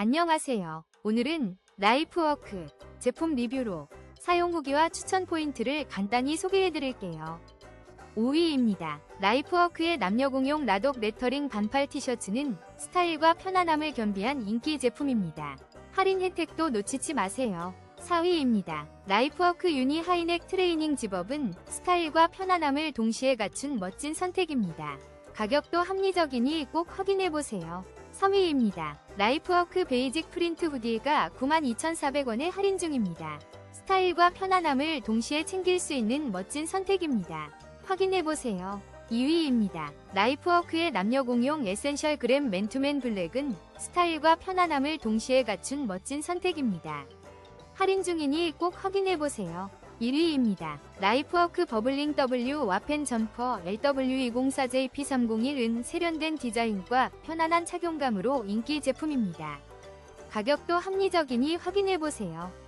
안녕하세요. 오늘은 라이프워크 제품 리뷰로 사용 후기와 추천 포인트를 간단히 소개해 드릴게요. 5위입니다. 라이프워크의 남녀 공용 라독 레터링 반팔 티셔츠는 스타일과 편안함을 겸비한 인기 제품입니다. 할인 혜택도 놓치지 마세요. 4위입니다. 라이프워크 유니 하이넥 트레이닝 집업은 스타일과 편안함을 동시에 갖춘 멋진 선택입니다. 가격도 합리적이니 꼭 확인해보세요. 3위입니다. 라이프워크 베이직 프린트 후디가 92,400원에 할인 중입니다. 스타일과 편안함을 동시에 챙길 수 있는 멋진 선택입니다. 확인해보세요. 2위입니다. 라이프워크의 남녀 공용 에센셜 그램 맨투맨 블랙은 스타일과 편안함을 동시에 갖춘 멋진 선택입니다. 할인 중이니 꼭 확인해보세요. 1위입니다. 라이프워크 버블링 W 와펜 점퍼 LW204JP301은 세련된 디자인과 편안한 착용감으로 인기 제품입니다. 가격도 합리적이니 확인해보세요.